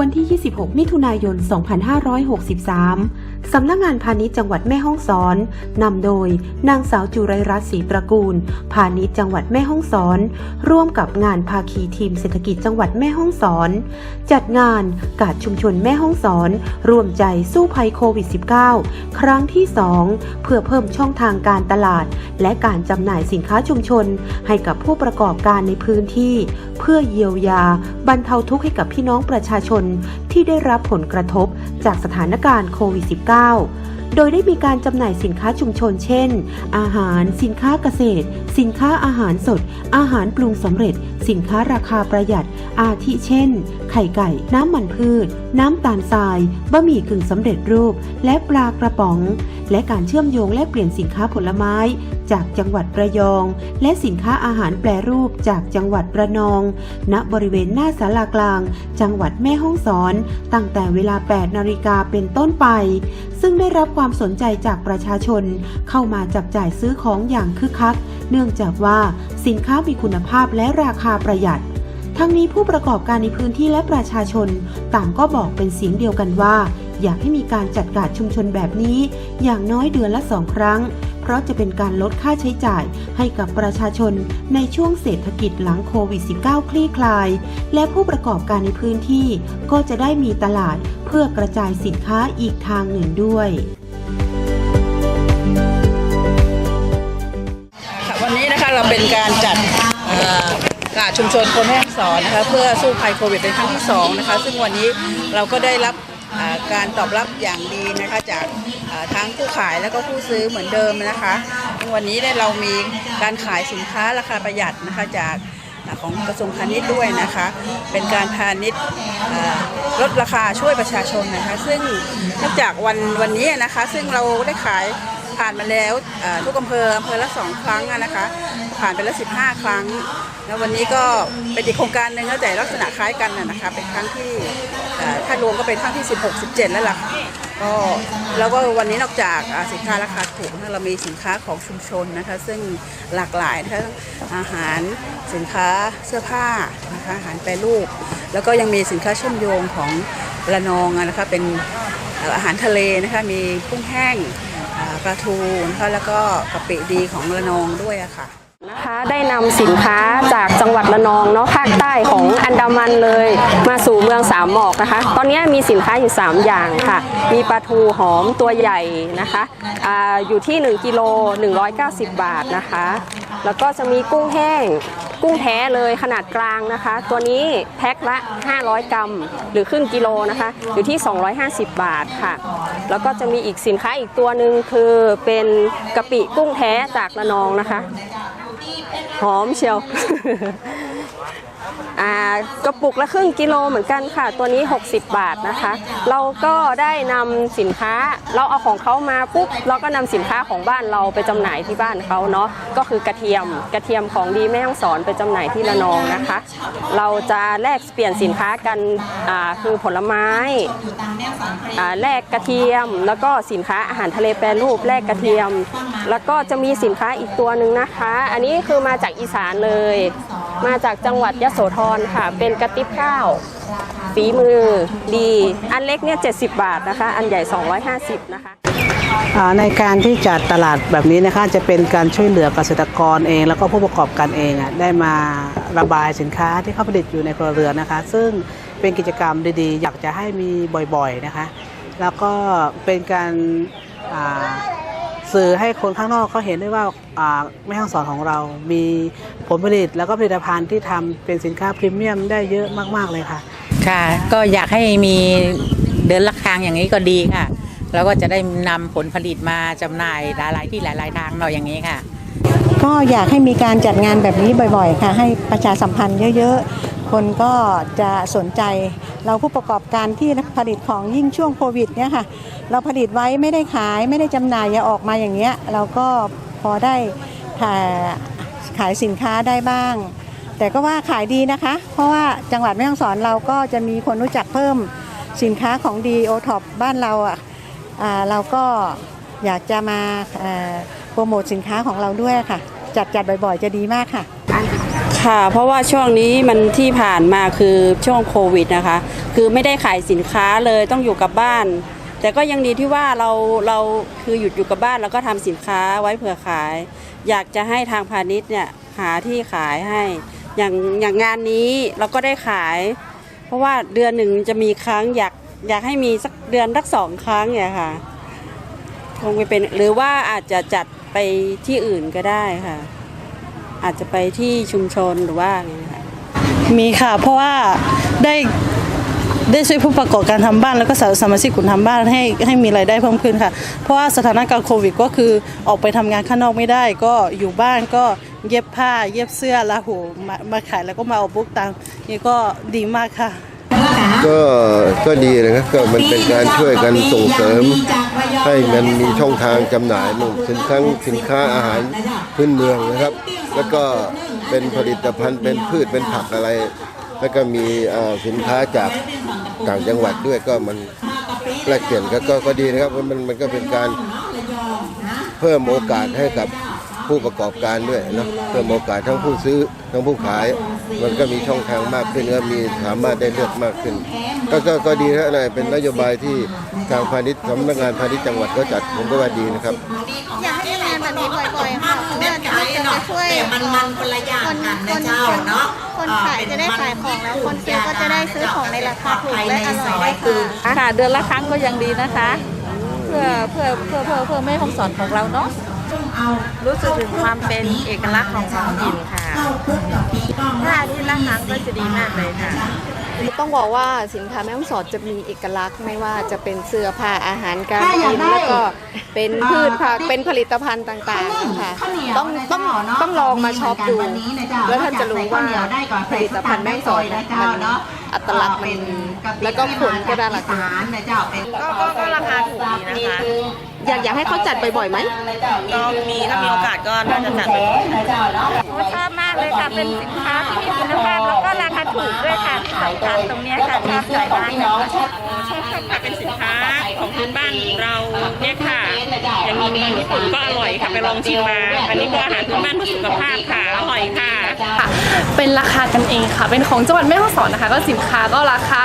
วันที่ 26 มิถุนายน 2563 สำนักงานพาณิชย์จังหวัดแม่ฮ่องสอนนำโดยนางสาวจุไรรัตน์ศรีตระกูล พาณิชย์จังหวัดแม่ฮ่องสอน ร่วมกับงานภาคีทีมเศรษฐกิจจังหวัดแม่ฮ่องสอน จัดงานกาดชุมชนแม่ฮ่องสอน รวมใจสู้ภัยโควิด -19 ครั้งที่ 2 เพื่อเพิ่มช่องทางการตลาด และการจำหน่ายสินค้าชุมชน ให้กับผู้ประกอบการในพื้นที่ เพื่อเยียวยา บรรเทาทุกข์ให้กับพี่น้องประชาชน ที่ได้รับผลกระทบจากสถานการณ์โควิด -19 19 โดยได้มีการจำหน่ายสินค้าชุมชนเช่น อาหาร สินค้าเกษตร สินค้าอาหารสด อาหารปรุงสำเร็จ สินค้าราคาประหยัด อาทิเช่น ไข่ไก่ น้ำมันพืช น้ำตาลทราย บะหมี่กึ่งสำเร็จรูป และปลากระป๋อง และการเชื่อมโยงและเปลี่ยนสินค้าผลไม้ จากจังหวัดระยอง และสินค้าอาหารแปรรูปจากจังหวัดระนอง ณ บริเวณหน้าศาลากลาง จังหวัดแม่ฮ่องสอน ตั้งแต่เวลา 8 นาฬิกาเป็นต้นไปซึ่งได้รับความสนใจจากประชาชน เข้ามาจับจ่ายซื้อของอย่างคึกคัก เนื่องจากว่าสินค้ามีคุณภาพและราคาประหยัด ทั้งนี้ผู้ประกอบการในพื้นที่และประชาชน ต่างก็บอกเป็นเสียงเดียวกันว่า อยากให้มีการจัดการชุมชนแบบนี้ อย่างน้อยเดือนละสองครั้ง ราะจะเป็นการลดค่าใช้จ่ายให้กับประชาชนในช่วงเศรษฐกิจหลังโควิด -19 คลี่คลาย และผู้ประกอบการในพื้นที่ก็จะได้มีตลาดเพื่อกระจายสินค้าอีกทางหนึ่งด้วยวันนี้นะคะเราเป็นการจัดกาดชุมชนคนแม่ฮ่องสอนนะคะเพื่อสู้ภัยโควิดเป็นครั้งที่สองนะคะซึ่งวันนี้เราก็ได้รับ การตอบรับอย่างดีนะคะจากทั้งผู้ขายแล้วก็ผู้ซื้อเหมือนเดิมนะคะวันนี้เนี่ยเรามีการขายสินค้าราคาประหยัดนะคะจากของกระทรวงพาณิชย์ด้วยนะคะ เป็นการพาณิชย์ลดราคาช่วยประชาชนนะคะ ซึ่งนอกจากวันวันนี้นะคะ ซึ่งเราได้ขายผ่านมาแล้วทุกอำเภออำเภอละสองครั้งนะคะ ผ่านไปแล้ว 15 ครั้ง แล้ววันนี้ก็เป็นอีกโครงการหนึ่งแล้วแต่ลักษณะคล้ายกันนะนะคะ เป็นครั้งที่ถ้ารวมก็เป็นครั้งที่ 16 17 แล้วล่ะก็แล้วก็วันนี้นอกจากสินค้าราคาถูกเรามีสินค้าของชุมชนนะคะ ซึ่งหลากหลายทั้งอาหารสินค้าเสื้อผ้านะคะอาหารแปรรูป แล้วก็ยังมีสินค้าเชื่อมโยงของระนองนะคะเป็นอาหารทะเลนะคะมีกุ้งแห้งปลาทูนะคะแล้วก็กะปิดีของระนองด้วยอะค่ะ นะคะได้นำสินค้าจากจังหวัดระนองเนาะภาคใต้ของอันดามันเลย มาสู่เมืองสามหมอกนะคะ ตอนนี้มีสินค้าอยู่ 3 อย่างค่ะ มีปลาทูหอมตัวใหญ่นะคะอาอยู่ที่ 1กิโล190 บาทนะคะ แล้วก็จะมีกุ้งแห้งกุ้งแท้เลยขนาดกลางนะคะ ตัวนี้แพ็คละ 500 กรัม หรือครึ่งกิโลนะคะ อยู่ที่ 250 บาทค่ะ แล้วก็จะมีอีกสินค้าอีกตัวหนึ่งคือเป็นกะปิกุ้งแท้จากระนองนะคะ หอมเชียวอ่า กระปุกละครึ่งกิโลเหมือนกันค่ะ ตัวนี้ 60 บาทนะคะ เราก็ได้นำสินค้าเราเอาของเขามาปุ๊บเราก็นำสินค้าของบ้านเราไปจำหน่ายที่บ้านเขาเนาะก็คือกระเทียมกระเทียมของดีแม่ฮ่องสอนไปจำหน่ายที่ระนองนะคะ เราจะแลกเปลี่ยนสินค้ากันคือผลไม้แลกกระเทียม แล้วก็สินค้าอาหารทะเลแปรรูปแลกกระเทียม แล้วก็จะมีสินค้าอีกตัวหนึ่งนะคะ อันนี้คือมาจากอีสานเลย มาจากจังหวัดยะโสธรค่ะ เป็นกระติบข้าวฝีมือดี อันเล็กเนี่ย70 บาทนะคะ อันใหญ่ 250 นะคะในการที่จัดตลาดแบบนี้นะคะจะเป็นการช่วยเหลือเกษตรกรเอง แล้วก็ผู้ประกอบการเองอะได้มาระบายสินค้าที่เขาผลิตอยู่ในครัวเรือนนะคะ ซึ่งเป็นกิจกรรมดีๆ อยากจะให้มีบ่อยๆนะคะ แล้วก็เป็นการ สื่อให้คนข้างนอกเขาเห็นได้ว่าอ่าแม่ห้องสอนของเรา มีผลผลิตแล้วก็ผลิตภัณฑ์ที่ทำเป็นสินค้าพรีเมียมได้เยอะมากๆเลยค่ะ ค่ะ ก็อยากให้มีเดือนละครั้งอย่างนี้ก็ดีค่ะ แล้วก็จะได้นำผลผลิตมาจำหน่ายหลายๆที่หลาย ๆ ทางเนาะอย่างนี้ค่ะ ก็อยากให้มีการจัดงานแบบนี้บ่อยๆ ค่ะ ให้ประชาสัมพันธ์เยอะๆ คนก็จะสนใจเราผู้ประกอบการที่ผลิตของยิ่งช่วงโควิดเนี่ยค่ะ เราผลิตไว้ไม่ได้ขายไม่ได้จำหน่ายอย่าออกมาอย่างเงี้ยเราก็พอได้ขายขายสินค้าได้บ้าง แต่ก็ว่าขายดีนะคะ เพราะว่าจังหวัดแม่ฮ่องสอนเราก็จะมีคนรู้จักเพิ่มสินค้าของดีโอท็อปบ้านเราอะเราก็อยากจะมาโปรโมทสินค้าของเราด้วยค่ะ จัดจัดบ่อยๆ จะดีมากค่ะ ค่ะ เพราะว่าช่วงนี้มันที่ผ่านมาคือช่วงโควิดนะคะ คือไม่ได้ขายสินค้าเลยต้องอยู่กับบ้าน แต่ก็ยังดีที่ว่าเราเราคือหยุดอยู่กับบ้านแล้วก็ทำสินค้าไว้เผื่อขาย อยากจะให้ทางพาณิชย์เนี่ยหาที่ขายให้ อย่างอย่างงานนี้เราก็ได้ขาย เพราะว่าเดือนหนึ่งจะมีครั้งอยากอยากให้มีสักเดือนสักสองครั้งเนี่ยค่ะคงไปเป็นหรือว่าอาจจะจัดไปที่อื่นก็ได้ค่ะ อาจจะไปที่ชุมชนหรือว่าอย่างเงี้ยค่ะมีค่ะ เพราะว่าได้ได้ช่วยผู้ประกอบการทำบ้านแล้วก็สมาชิกกลุ่มทำบ้านให้ให้มีรายได้เพิ่มขึ้นค่ะ เพราะว่าสถานการณ์โควิด ก็คือออกไปทำงานข้างนอกไม่ได้ ก็อยู่บ้านก็เย็บผ้า เย็บเสื้อลาหูมามาขายแล้วก็มาเอาบุ๊กตังนี่ก็ดีมากค่ะ ก็ก็ดีนะครับก็มันเป็นการช่วยกันส่งเสริม ให้มันมีช่องทางจำหน่ายสินค้าสินค้าอาหารพื้นเมืองนะครับ แล้วก็เป็นผลิตภัณฑ์เป็นพืชเป็นผักอะไร แล้วก็มีสินค้าจากต่างจังหวัดด้วยก็มันแลกเปลี่ยนก็ก็ก็ดีนะครับมันมันก็เป็นการเพิ่มโอกาสให้กับผู้ประกอบการด้วยนะเพิ่มโอกาสทั้งผู้ซื้อทั้งผู้ขาย มันก็มีช่องทางมากขึ้นก็มีสามารถได้เลือกมากขึ้น ก็ก็ก็ดีนะนะเป็นนโยบายที่ทางพาณิชย์สำนักงานพาณิชย์จังหวัดก็จัดผมก็ว่าดีนะครับอยากให้มีงานแบบนี้บ่อยๆค่ะ เพราะว่าจะช่วยมันมันคนละอย่างกันนะเจ้าเนาะคนขายจะได้ขายของแล้วคนซื้อก็จะได้ซื้อของในราคาถูกและอร่อยด้วยค่ะค่ะเดือนละครั้งก็ยังดีนะคะ เพื่อเพื่อเพื่อเพื่อเพื่อแม่ห้องสอนของเราเนาะรู้สึกถึงความเป็นเอกลักษณ์ของท้องถิ่นค่ะถ้าอาที่ละครั้งก็จะดีมากเลยค่ะ ต้องบอกว่าสินค้าแม่ฮ่องสอนจะมีเอกลักษณ์ไม่ว่าจะเป็นเสื้อผ้าอาหารการกินแล้วก็เป็นพืชผักเป็นผลิตภัณฑ์ต่างๆนะคะต้องต้องต้องลองมาช็อปดู แล้วท่านจะรู้ว่าผลิตภัณฑ์แม่ฮ่องสอนเนี่ยมัน อัตลักษณ์มันแล้วก็ผลก็น่ารักก็ก็ก็ราคาถูกดีนะคะอยากอยากให้เขาจัดบ่อยๆไหมก็มีถ้ามีโอกาสก็น่าจะจัดไปชอบมากเลยค่ะ เป็นสินค้าที่มีคุณภาพแล้วก็ราคาถูกด้วยค่ะที่สำคัญตรงเนี้ยค่ะชอบใจมากเลยค่ะชอบชอบค่ะเป็นสินค้าของพื้นบ้านเราเนี่ยค่ะ อย่างนี้ญี่ปุ่นก็อร่อยค่ะไปลองชิมมา อันนี้ก็อาหารพื้นบ้านเพื่อสุขภาพค่ะอร่อยค่ะ เป็นราคากันเองค่ะ เป็นของจังหวัดแม่ฮ่องสอนนะคะ ก็สินค้าก็ราคา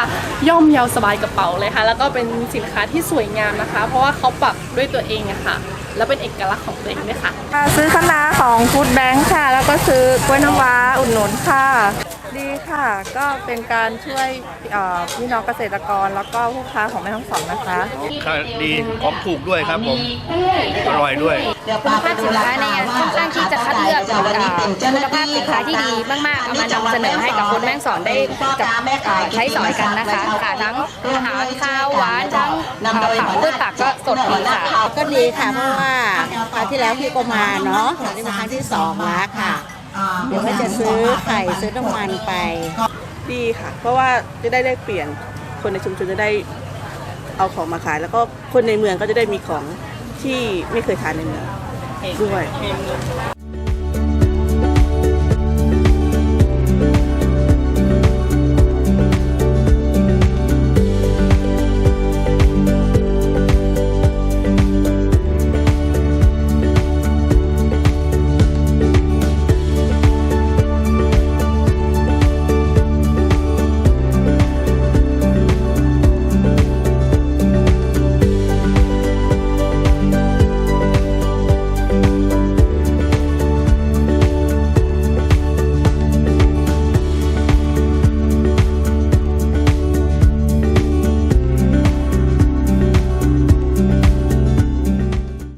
ย่อมเยาสบายกระเป๋าเลยค่ะ แล้วก็เป็นสินค้าที่สวยงามนะคะ เพราะว่าเขาปักด้วยตัวเองอะค่ะ แล้วเป็นเอกลักษณ์ของตัวเองด้วยค่ะ ซื้อคณะของฟู้ดแบงค์ค่ะ แล้วก็ซื้อกล้วยน้ำว้าอุดหนุนค่ะ ดีค่ะ ก็เป็นการช่วยเอ่อพี่น้องเกษตรกรแล้วก็ผู้ค้าของแม่ฮ่องสอนนะคะค่ะดีของถูกด้วยครับผม อร่อยด้วยคุณภาพสินค้าในงานค่อนข้างที่จะคัดเลือกเอ่อคุณภาพสินค้าที่ดีมากๆเอามานำเสนอให้กับคนแม่ฮ่องสอนได้กับเอ่อใช้สอยกันนะคะค่ะทั้งอาหารข้าวหวานทั้งเอ่อผักพืชผักก็สดดีค่ะก็ดีค่ะเพราะว่าคราวที่แล้วพี่ก็มาเนาะคราวนี้มาครั้งที่สองแล้วค่ะ เดี๋ยวก็จะซื้อไข่ซื้อน้ำมันไป ดีค่ะ เพราะว่าจะได้ได้เปลี่ยนคนในชุมชนจะได้เอาของมาขาย แล้วก็คนในเมืองก็จะได้มีของที่ไม่เคยทานในเมืองด้วย